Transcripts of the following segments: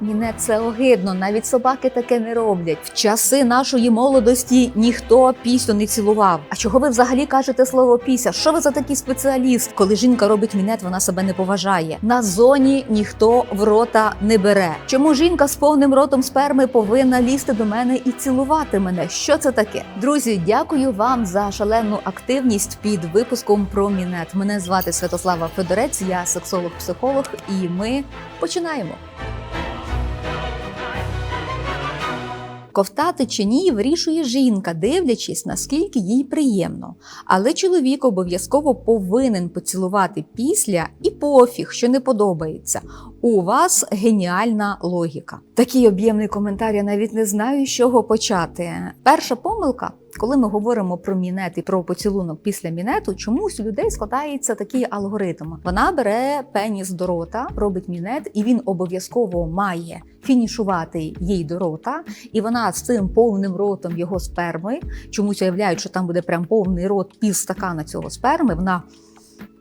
Мінет це огидно, навіть собаки таке не роблять. В часи нашої молодості ніхто пісню не цілував. А чого ви взагалі кажете слово піся? Що ви за такий спеціаліст? Коли жінка робить мінет, вона себе не поважає. На зоні ніхто в рота не бере. Чому жінка з повним ротом сперми повинна лізти до мене і цілувати мене? Що це таке? Друзі, дякую вам за шалену активність під випуском про мінет. Мене звати Святослава Федорець, я сексолог-психолог, і ми починаємо. Ковтати чи ні вирішує жінка, дивлячись, наскільки їй приємно. Але чоловік обов'язково повинен поцілувати після і пофіг, що не подобається. У вас геніальна логіка. Такий об'ємний коментар, я навіть не знаю, з чого почати. Перша помилка. Коли ми говоримо про мінет і про поцілунок після мінету, чомусь у людей складається такий алгоритм. Вона бере пеніс до рота, робить мінет, і він обов'язково має фінішувати їй до рота. І вона з цим повним ротом його сперми, чомусь уявляють, що там буде прям повний рот пів стакана цього сперми. Вона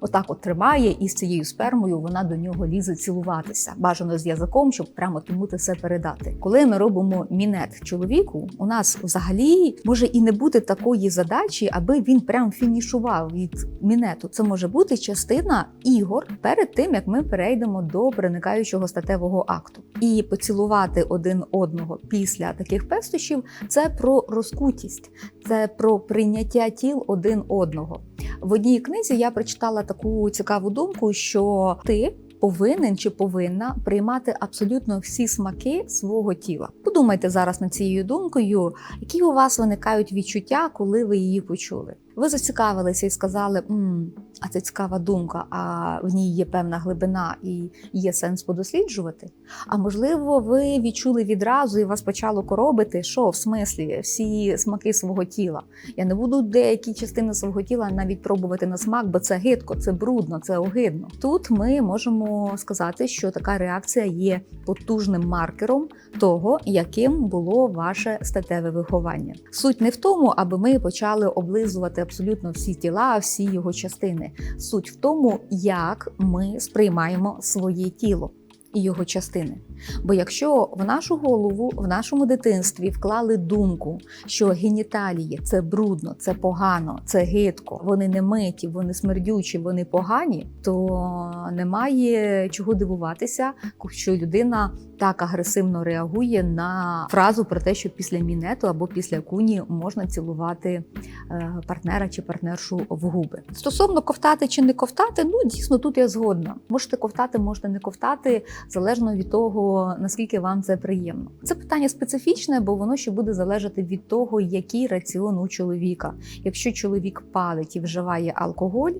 отак от тримає, і з цією спермою вона до нього лізе цілуватися. Бажано з язиком, щоб прямо тому те все передати. Коли ми робимо мінет чоловіку, у нас взагалі може і не бути такої задачі, аби він прям фінішував від мінету. Це може бути частина ігор перед тим, як ми перейдемо до проникаючого статевого акту. І поцілувати один одного після таких пестощів це про розкутість, це про прийняття тіл один одного. В одній книзі я прочитала таку цікаву думку, що ти повинен чи повинна приймати абсолютно всі смаки свого тіла. Подумайте зараз над цією думкою, які у вас виникають відчуття, коли ви її почули. Ви зацікавилися і сказали, «М, а це цікава думка, а в ній є певна глибина і є сенс подосліджувати. А можливо, ви відчули відразу і вас почало коробити, що в смислі всі смаки свого тіла. Я не буду деякі частини свого тіла навіть пробувати на смак, бо це гидко, це брудно, це огидно. Тут ми можемо сказати, що така реакція є потужним маркером того, яким було ваше статеве виховання. Суть не в тому, аби ми почали облизувати абсолютно всі тіла, всі його частини. Суть в тому, як ми сприймаємо своє тіло і його частини. Бо якщо в нашу голову, в нашому дитинстві вклали думку, що геніталії це брудно, це погано, це гидко, вони не миті, вони смердючі, вони погані, то немає чого дивуватися, що людина так агресивно реагує на фразу про те, що після мінету або після куні можна цілувати е, партнера чи партнершу в губи. Стосовно ковтати чи не ковтати, ну дійсно тут я згодна. Можете ковтати, можете не ковтати, залежно від того, наскільки вам це приємно. Це питання специфічне, бо воно ще буде залежати від того, який раціон у чоловіка. Якщо чоловік палить і вживає алкоголь,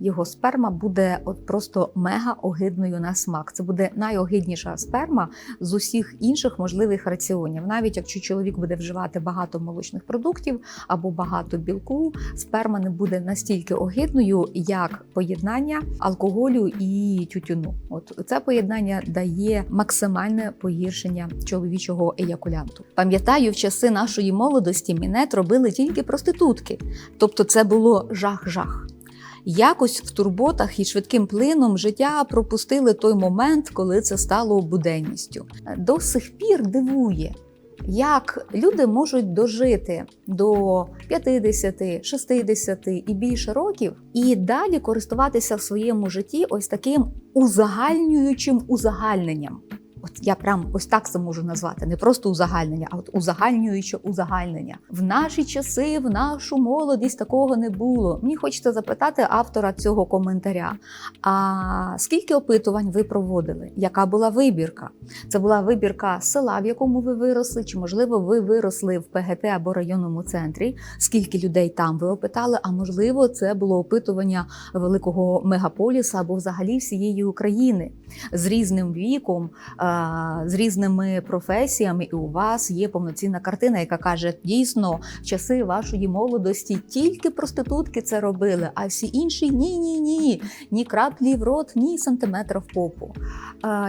його сперма буде от просто мега огидною на смак. Це буде найогидніша сперма з усіх інших можливих раціонів. Навіть якщо чоловік буде вживати багато молочних продуктів або багато білку, сперма не буде настільки огидною, як поєднання алкоголю і тютюну. От це поєднання дає максимальне погіршення чоловічого еякулянту. Пам'ятаю, в часи нашої молодості мінет робили тільки проститутки, тобто це було жах-жах. Якось в турботах і швидким плином життя пропустили той момент, коли це стало буденністю. До сих пір дивує, як люди можуть дожити до 50, 60 і більше років і далі користуватися в своєму житті ось таким узагальнюючим узагальненням. От я прям ось так це можу назвати, не просто узагальнення, а от узагальнююче узагальнення. В наші часи, в нашу молодість такого не було. Мені хочеться запитати автора цього коментаря. А скільки опитувань ви проводили? Яка була вибірка? Це була вибірка села, в якому ви виросли, чи можливо ви виросли в ПГТ або районному центрі? Скільки людей там ви опитали? А можливо, це було опитування великого мегаполіса або взагалі всієї України з різним віком з різними професіями, і у вас є повноцінна картина, яка каже: дійсно, в часи вашої молодості тільки проститутки це робили, а всі інші ні, ні, ні, ні краплі в рот, ні сантиметра в попу.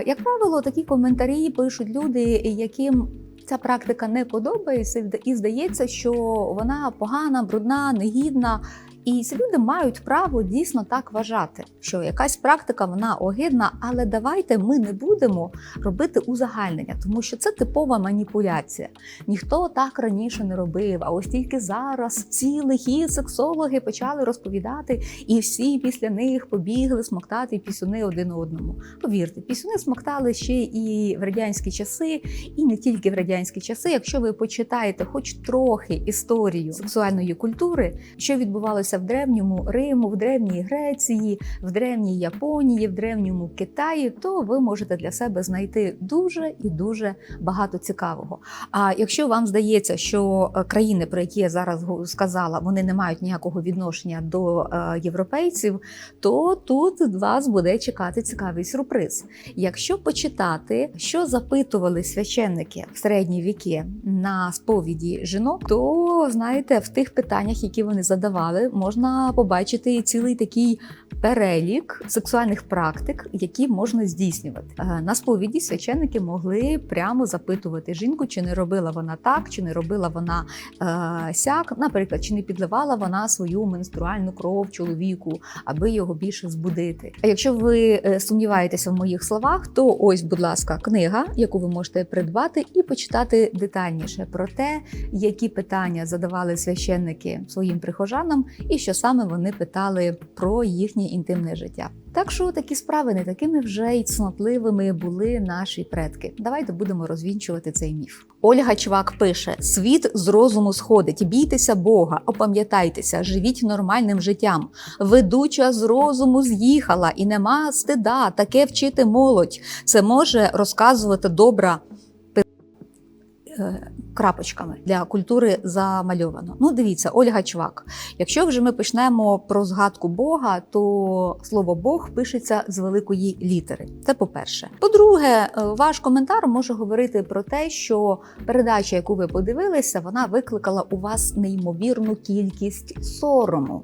Як правило, такі коментарі пишуть люди, яким. Ця практика не подобається, і здається, що вона погана, брудна, негідна. І ці люди мають право дійсно так вважати, що якась практика вона огидна, але давайте ми не будемо робити узагальнення, тому що це типова маніпуляція. Ніхто так раніше не робив. А ось тільки зараз ці лихі сексологи почали розповідати, і всі після них побігли смоктати пісюни один одному. Повірте, пісюни смоктали ще і в радянські часи, і не тільки в радянські часи. Якщо ви почитаєте хоч трохи історію сексуальної культури, що відбувалося в древньому Риму, в древній Греції, в древній Японії, в древньому Китаї, то ви можете для себе знайти дуже і дуже багато цікавого. А якщо вам здається, що е, країни, про які я зараз сказала, вони не мають ніякого відношення до е, європейців, то тут вас буде чекати цікавий сюрприз. Якщо почитати, що запитували священники в середні віки на сповіді жінок, то знаєте, в тих питаннях, які вони задавали, можна побачити цілий такий перелік сексуальних практик, які можна здійснювати. Е, На сповіді священники могли прямо запитувати жінку, чи не робила вона так, чи не робила вона е, сяк. Наприклад, чи не підливала вона свою менструальну кров чоловіку, аби його більше збудити. А якщо ви е, сумніваєтеся в моїх словах, то ось, будь ласка, книга, яку ви можете придбати і почитати детальніше про те, які питання задавали священники своїм прихожанам, і що саме вони питали про їхнє інтимне життя. Так що такі справи не такими вже й цнотливими були наші предки. Давайте будемо розвінчувати цей міф. Ольга Чвак пише: світ з розуму сходить, бійтеся Бога, опам'ятайтеся, живіть нормальним життям. Ведуча з розуму з'їхала, і нема стида, таке вчити молодь. Це може розказувати добра крапочками для культури замальовано. Ну, дивіться, Ольга Чвак. Якщо вже ми почнемо про згадку Бога, то слово Бог пишеться з великої літери. Це по-перше. По-друге, е, ваш коментар може говорити про те, що передача, яку ви подивилися, вона викликала у вас неймовірну кількість сорому.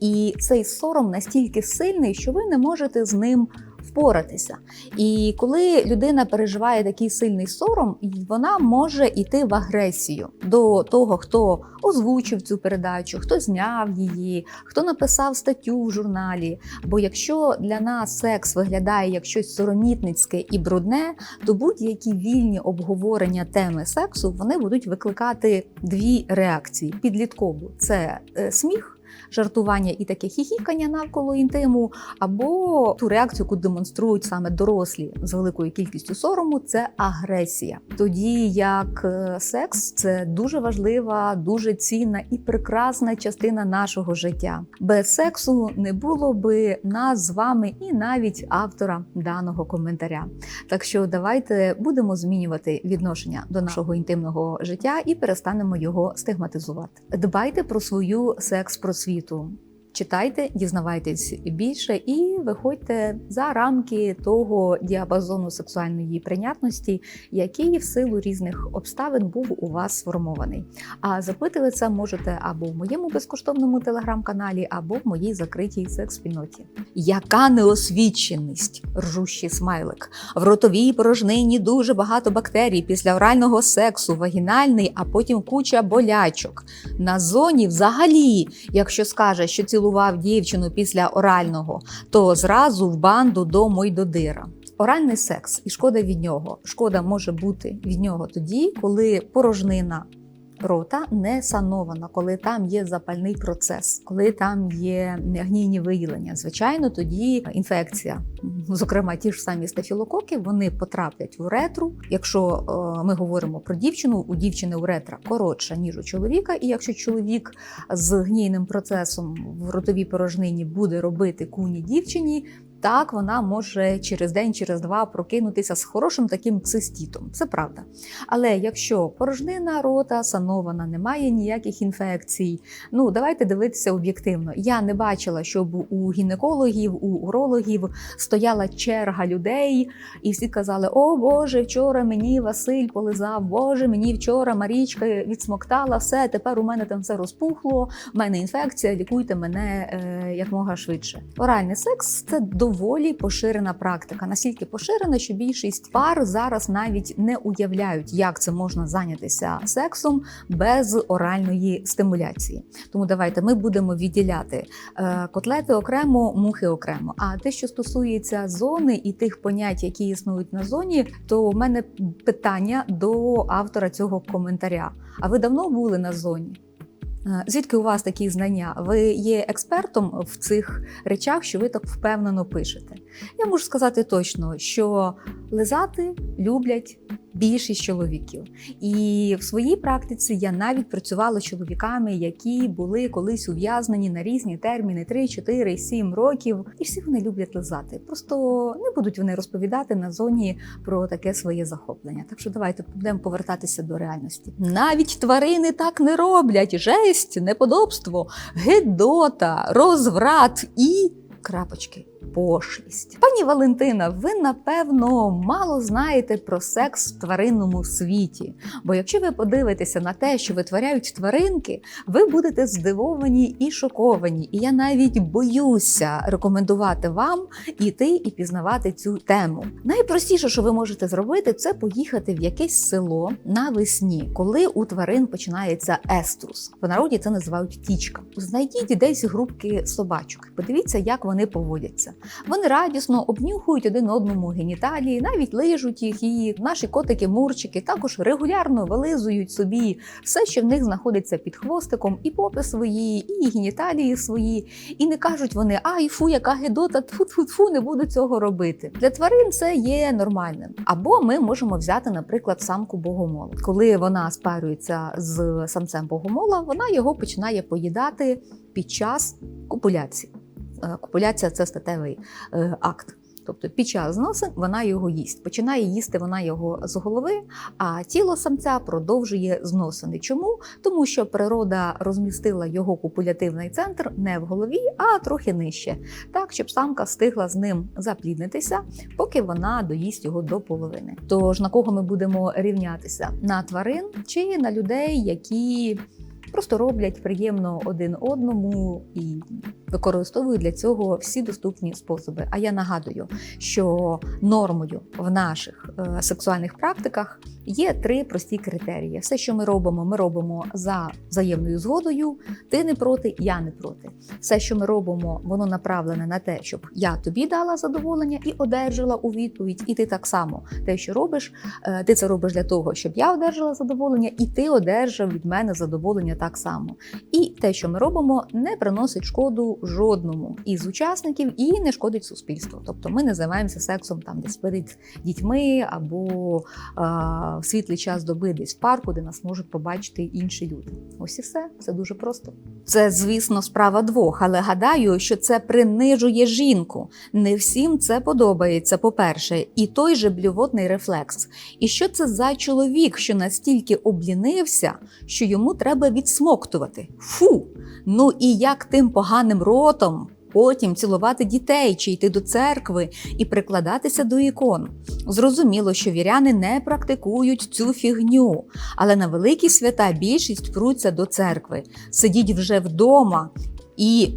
І цей сором настільки сильний, що ви не можете з ним впоратися. І коли людина переживає такий сильний сором, вона може йти в агресію до того, хто озвучив цю передачу, хто зняв її, хто написав статтю в журналі. Бо якщо для нас секс виглядає як щось соромітницьке і брудне, то будь-які вільні обговорення теми сексу вони будуть викликати дві реакції: підліткову це е, сміх. Жартування і таке хіхікання навколо інтиму, або ту реакцію, яку демонструють саме дорослі з великою кількістю сорому, це агресія. Тоді як е, секс це дуже важлива, дуже цінна і прекрасна частина нашого життя. Без сексу не було би нас з вами і навіть автора даного коментаря. Так що давайте будемо змінювати відношення до нашого інтимного життя і перестанемо його стигматизувати. Дбайте про свою секс-просвіту. Читайте, дізнавайтесь більше і виходьте за рамки того діапазону сексуальної прийнятності, який в силу різних обставин був у вас сформований. А запитати це можете або в моєму безкоштовному телеграм-каналі, або в моїй закритій секс-спільноті. Яка неосвіченість? ржущий смайлик. В ротовій порожнині дуже багато бактерій після орального сексу, вагінальний, а потім куча болячок. На зоні взагалі, якщо скаже, що цілував дівчину після орального, то зразу в банду до Мойдодира. Оральний секс і шкода від нього. Шкода може бути від нього тоді, коли порожнина рота не санована, коли там є запальний процес, коли там є гнійні виявлення. Звичайно, тоді інфекція, зокрема ті ж самі стафілококи, вони потраплять в уретру. Якщо е, ми говоримо про дівчину, у дівчини уретра коротша ніж у чоловіка, і якщо чоловік з гнійним процесом в ротовій порожнині буде робити куні дівчині. Так, вона може через день, через два прокинутися з хорошим таким цистітом. Це правда. Але якщо порожнина рота санована, немає ніяких інфекцій, ну давайте дивитися об'єктивно. Я не бачила, щоб у гінекологів, у урологів стояла черга людей, і всі казали: О Боже, вчора мені Василь полизав, Боже, мені вчора Марічка відсмоктала, все, тепер у мене там все розпухло, в мене інфекція, лікуйте мене е, якмога швидше. Оральний секс це доволі поширена практика. Настільки поширена, що більшість пар зараз навіть не уявляють, як це можна зайнятися сексом без оральної стимуляції. Тому давайте ми будемо відділяти е, котлети окремо, мухи окремо. А те, що стосується зони і тих понять, які існують на зоні, то в мене питання до автора цього коментаря. А ви давно були на зоні? Е, Звідки у вас такі знання? Ви є експертом в цих речах, що ви так впевнено пишете? Я можу сказати точно, що лизати люблять більшість чоловіків. І в своїй практиці я навіть працювала з чоловіками, які були колись ув'язнені на різні терміни 3, 4, 7 років. І всі вони люблять лизати. Просто не будуть вони розповідати на зоні про таке своє захоплення. Так що давайте будемо повертатися до реальності. Навіть тварини так не роблять. Жесть, неподобство, гидота, розврат і крапочки. Пошлість. Пані Валентина, ви напевно мало знаєте про секс в тваринному світі. Бо якщо ви подивитеся на те, що витворяють тваринки, ви будете здивовані і шоковані. І я навіть боюся рекомендувати вам іти і пізнавати цю тему. Найпростіше, що ви можете зробити, це поїхати в якесь село навесні, коли у тварин починається еструс. В народі це називають тічка. Знайдіть десь групки собачок. Подивіться, як вони поводяться. Вони радісно обнюхують один одному геніталії, навіть лижуть їх, і наші котики-мурчики також регулярно вилизують собі все, що в них знаходиться під хвостиком, і попи свої, і геніталії свої. І не кажуть вони, ай, фу, яка гедота, тфу тфу тфу не буду цього робити. Для тварин це є нормальним. Або ми можемо взяти, наприклад, самку богомола. Коли вона спарюється з самцем богомола, вона його починає поїдати під час копуляції. Е, Копуляція це статевий е, акт. Тобто під час зносин вона його їсть. Починає їсти вона його з голови, а тіло самця продовжує зносини. Чому? Тому що природа розмістила його копулятивний центр не в голові, а трохи нижче, так щоб самка встигла з ним запліднитися, поки вона доїсть його до половини. Тож на кого ми будемо рівнятися? На тварин чи на людей, які просто роблять приємно один одному і використовують для цього всі доступні способи. А я нагадую, що нормою в наших е, сексуальних практиках є три прості критерії. Все, що ми робимо, ми робимо за взаємною згодою. Ти не проти, я не проти. Все, що ми робимо, воно направлене на те, щоб я тобі дала задоволення і одержала у відповідь. І ти так само те, що робиш, е, ти це робиш для того, щоб я одержала задоволення, і ти одержав від мене задоволення так само. І те, що ми робимо, не приносить шкоду жодному із учасників і не шкодить суспільству. Тобто ми не займаємося сексом там десь перед дітьми або а, в світлий час доби десь в парку, де нас можуть побачити інші люди. Ось і все. Це дуже просто. Це, звісно, справа двох, але гадаю, що це принижує жінку. Не всім це подобається, по-перше, і той же блювотний рефлекс. І що це за чоловік, що настільки облінився, що йому треба відсмоктувати? Фу! Ну і як тим поганим ротом потім цілувати дітей чи йти до церкви і прикладатися до ікон. Зрозуміло, що віряни не практикують цю фігню, але на великі свята більшість пруться до церкви, сидіть вже вдома і.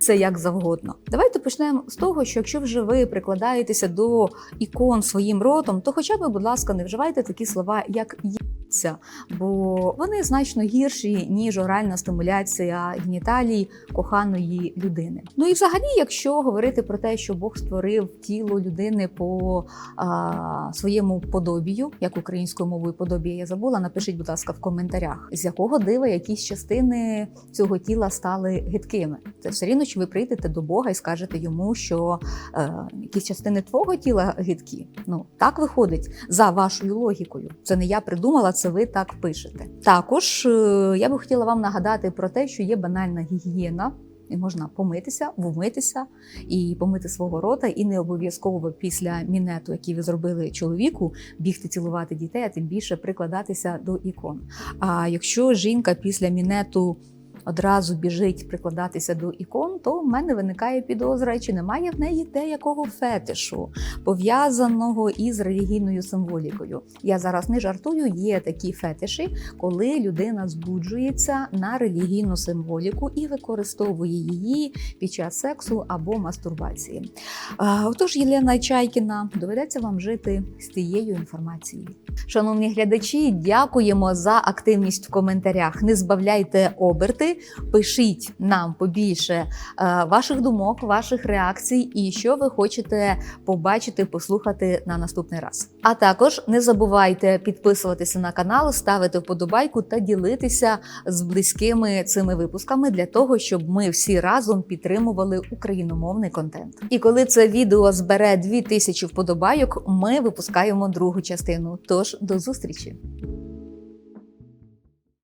Це як завгодно. Давайте почнемо з того, що якщо вже ви прикладаєтеся до ікон своїм ротом, то хоча б, будь ласка, не вживайте такі слова, як їться, бо вони значно гірші, ніж оральна стимуляція геніталій коханої людини. Ну і взагалі, якщо говорити про те, що Бог створив тіло людини по а, своєму подобію, як українською мовою подобія я забула, напишіть, будь ласка, в коментарях, з якого дива якісь частини цього тіла стали гидкими. Це все рівно, що ви прийдете до Бога і скажете йому, що е, якісь частини твого тіла гидкі. Ну так виходить за вашою логікою. Це не я придумала, це ви так пишете. Також е, я би хотіла вам нагадати про те, що є банальна гігієна. І можна помитися, вмитися і помити свого рота, і не обов'язково після мінету, який ви зробили чоловіку, бігти цілувати дітей, а тим більше прикладатися до ікон. А якщо жінка після мінету одразу біжить прикладатися до ікон, то в мене виникає підозра, чи немає в неї те якого фетишу, пов'язаного із релігійною символікою. Я зараз не жартую, є такі фетиші, коли людина збуджується на релігійну символіку і використовує її під час сексу або мастурбації. Отож, Єлена Чайкіна, доведеться вам жити з тією інформацією. Шановні глядачі, дякуємо за активність в коментарях. Не збавляйте оберти, пишіть нам побільше е, ваших думок, ваших реакцій і що ви хочете побачити, послухати на наступний раз. А також не забувайте підписуватися на канал, ставити вподобайку та ділитися з близькими цими випусками для того, щоб ми всі разом підтримували україномовний контент. І коли це відео збере 2000 вподобайок, ми випускаємо другу частину. Тож до зустрічі!